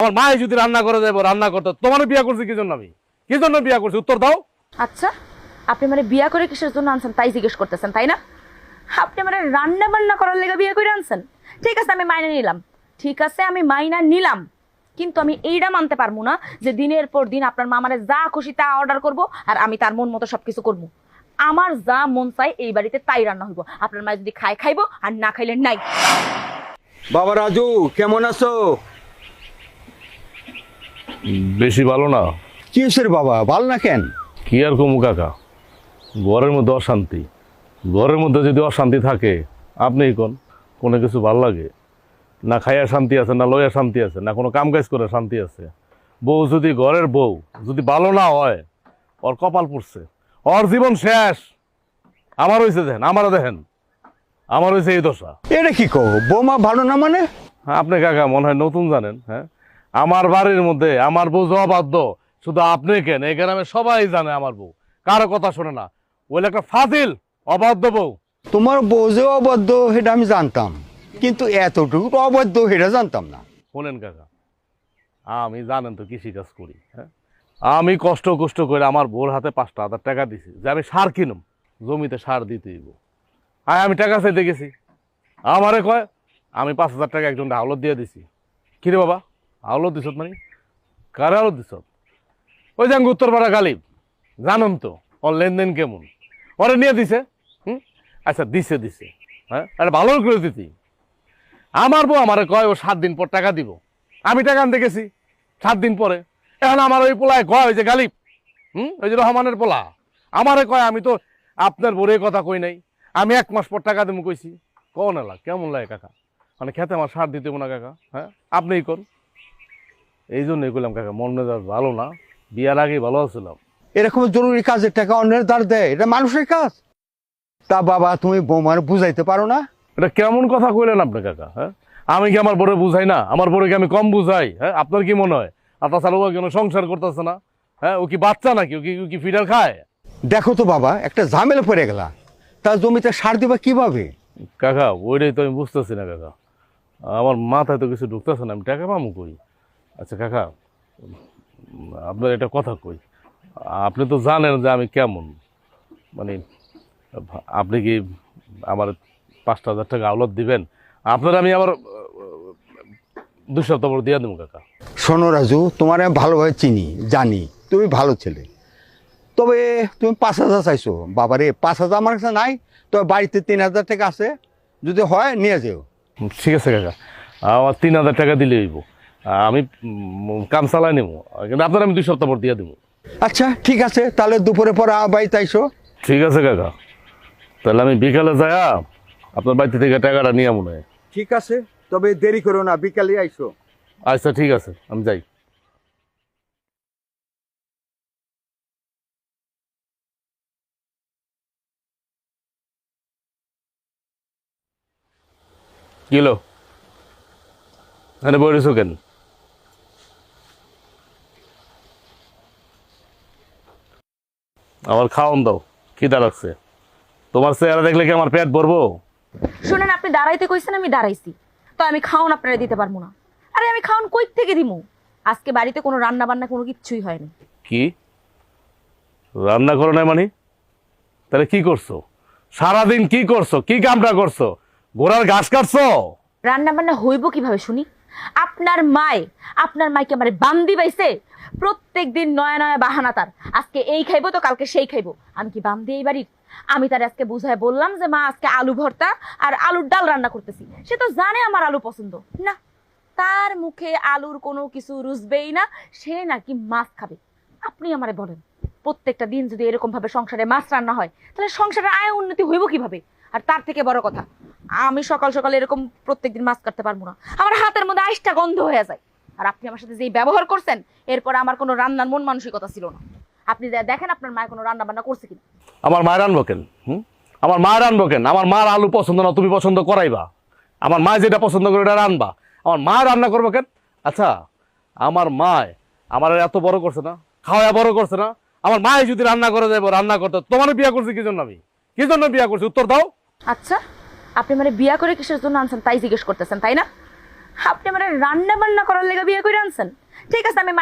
আমার মায়ে যদি রান্না করে দেবো রান্না করতে। তোমার বিয়া করছি কি জন্য আমি? কি জন্য বিয়া করছি? উত্তর দাও। আচ্ছা আপনি মানে বিয়া করে কিসের জন্য আনছেন তাই জিজ্ঞেস করতেছেন তাই না? আপনি মানে রান্না বান্না করার লেগে বিয়ে করে আনছেন? ঠিক আছে আমি মাইনা নিলাম। ঠিক আছে আমি মাইনা নিলাম। কিন্তু আমি এইটা মানতে পারব না যে দিনের পর দিন আপনার মামারে যা খুশি তা অর্ডার করব আর আমি তার মন মতো সবকিছু করব। আমার যা মন চাই এই বাড়িতে তাই রান্না হইব। আপনার মা যদি খায় খাইবো আর না খাইলে নাই। বাবা রাজু কেমন আছো? বেশি ভালো না। কি হয়েছে বাবা? ভালো না কেন? কি আর কমু কাকা? ঘরের মধ্যে অশান্তি। ঘরের মধ্যে যদি অশান্তি থাকে আপনিই কোন? কোনো কিছু ভালো লাগে? না খাইয়া শান্তি আছে না লইয়া শান্তি আছে না কোনো কাম কাজ করে শান্তি আছে। বউ যদি ঘরের বউ যদি ভালো না হয় ওর কপাল পড়ছে। ওর জীবন শেষ। আমার হয়েছে দেখেন আমারও দেখেন। আমার হয়েছে এই দশা। এটা কি কো বৌমা ভালো না মানে? আপনি কাকা মনে হয় নতুন জানেন হ্যাঁ? আমার বাড়ির মধ্যে আমার বউ জবাদ্য শুধু আপনি কেন? এই গ্রামে সবাই জানে আমার বউ। কারও কথা শোনে না। ওই একটা ফাজিল অবাধ্য বউ। তোমার বউ যে অবদ্ধ সেটা আমি জানতাম। কিন্তু এতটুকু অবদ্ধ সেটা জানতাম না। শোনেন কাকা আমি জানেন তো কৃষি কাজ করি হ্যাঁ? আমি কষ্ট কষ্ট করে আমার বোর হাতে পাঁচটা হাজার টাকা দিছি যে আমি সার কিনুম জমিতে সার দিতে হইব। আর আমি টাকা চাইতে গেছি। আমারে কয় আমি পাঁচ হাজার টাকা একজন হাওলত দিয়ে দিছি। কিরে বাবা? হাওলত দিছত মানে? কারে হাওলত দিছত? ওই যে উত্তরপাড়া গালিব, জানেন তো, ওর লেনদেন কেমন? ওরে নিয়ে দিছে, হুম? আচ্ছা দিছে দিছে হ্যাঁ? আরে ভালো করে দিতি। আমার বউ আমারে কয়, ও সাত দিন পর টাকা দিব। আমি টাকা আনতে গেছি, সাত দিন পরে। এখন আমার ওই পোলায় কয়, ওই যে গালিব, হুম? ওই যে রহমানের পোলা। আমারে কয়, আমি তো আপনার বোরে কথা কই নাই। আমি এক মাস পর টাকা দেবো কইছি। কন এলা কেমন লাগে কাকা? মানে খেতে আমার সার দিতে না কাকা হ্যাঁ? আপনিই কোন এই জন্যই কইলাম কাকা মন মেজাজ ভালো না বিয়ার আগেই ভালো আছিলাম। এরকম জরুরি কাজের টাকা অন্যের দ্বার দেয় এটা মানুষের কাজ। তা বাবা তুমি বৌমার বুঝাইতে পারো না? এটা কেমন কথা কইলেন আপনি কাকা হ্যাঁ? আমি কি আমার বড় বুঝাই না? আমার বড় কি আমি কম বুঝাই হ্যাঁ? আপনার কি মনে হয়? আর তাছাড়া ও কেন সংসার করতেছে না হ্যাঁ? ও কি বাচ্চা নাকি? ও কি ও কি ফিডার খায়? দেখো তো বাবা একটা ঝামেলা পড়ে গেলা। তার জমিতে সার দিবা কীভাবে? কাকা ওইটাই তো আমি বুঝতেছি না কাকা। আমার মাথায় তো কিছু ঢুকতেছে না আমি টাকা পাবো কই? আচ্ছা কাকা আপনার এটা কথা কই। আপনি তো জানেন যে আমি কেমন। মানে আপনি কি আমার পাঁচটা হাজার টাকা আওলত দিবেন? আপনার আমি আবার দুই সপ্তাহ পর দিয়ে দেবো কাকা। শোনো রাজু তোমার আমি ভালোভাবে চিনি জানি তুমি ভালো ছেলে। তবে তুমি পাঁচ হাজার চাইছো। বাবারে পাঁচ হাজার আমার কাছে নাই তবে বাড়িতে তিন হাজার টাকা আছে। যদি হয় নিয়ে যেও। ঠিক আছে কাকা। আমার তিন হাজার টাকা দিলে হইব। আমি কাম চালাই নেব কিন্তু আপনার আমি দুই সপ্তাহ পর দিয়ে দেবো আচ্ছা ঠিক আছে তাহলে দুপুরে পর বাড়িতে আইসো। ঠিক আছে কাকা। তাহলে আমি বিকালে যায়া আপনার বাড়িতে থেকে টাকাটা নিয়ে মনে হয় ঠিক আছে তবে দেরি করো না বিকালে আইসো। আচ্ছা ঠিক আছে আমি যাই। কিলো? এখানে বলেছ কেন? আমার খাওয়ান দাও। খিদা লাগছে। তোমার চেহারা দেখলে কি আমার পেট ভরবো? শুনেন আপনি দাঁড়াইতে কইছেন আমি দাঁড়াইছি। তো আমি খাওন আপনারা দিতে পারব না। আরে আমি খাওন কই থেকে দিমু? আজকে বাড়িতে কোনো রান্না বান্না কোনো কিচ্ছুই হয়নি। কি? রান্না করো না মানে? তাহলে কি করছ? সারাদিন কি করছ? কি কামটা করছ? ঘোড়ার ঘাস কাটছো? রান্না বান্না হইব কীভাবে শুনি? আপনার মায় আপনার মাইকে আমার বান্দি পাইছে প্রত্যেক দিন নয়া নয়া বাহানা তার। আজকে এই খাইবো তো কালকে সেই খাইবো। আমি কি বান্দি এই বাড়ির? আমি তার আজকে বুঝায় বললাম যে, মা, আজকে আলু ভর্তা আর আলুর ডাল রান্না করতেছি। সে তো জানে আমার আলু পছন্দ। না, তার মুখে আলুর কোনো কিছু রুজবেই না। সে নাকি মাছ খাবে। আপনি আমারে বলেন, প্রত্যেকটা দিন যদি এরকম ভাবে সংসারে মাছ রান্না হয়, তাহলে সংসারের আয় উন্নতি হইব কীভাবে? আর তার থেকে বড় কথা, আমি সকাল সকাল এরকম প্রত্যেকদিন মাছ কাটতে পারব না। আমার হাতের মধ্যে আইসটা গন্ধ হয়ে যায়। আর আপনি আমার সাথে যেই ব্যবহার করছেন এরপর আমার কোনো রান্নার মন মানসিকতা ছিল না। আপনি দেখেন আপনার মায়ের কোনো রান্না বান্না করছে কিনা? আমার মায়ের আনব কেন আমার মায়ের আনব কেন? আমার মার আলু পছন্দ না তুমি পছন্দ করাইবা। আমার মা যেটা পছন্দ করে ওটা রানবা আমার মা রান্না করব কেন? আচ্ছা আমার মায় আমার এত বড় করছে না খাওয়া বড় করছে না। আমার মায়ে যদি রান্না করে দেবো রান্না করতে তোমার বিয়া করছি কি জন্য আমি? কি জন্য বিয়া করছি? উত্তর দাও। আচ্ছা আপনি মানে বিয়া করে কিসের জন্য আনছেন তাই জিজ্ঞেস করতেছেন তাই না? আপনি আমার রান্না বান্না করার লেগে বিয়ে করে আনছেন। ঠিক আছে আমি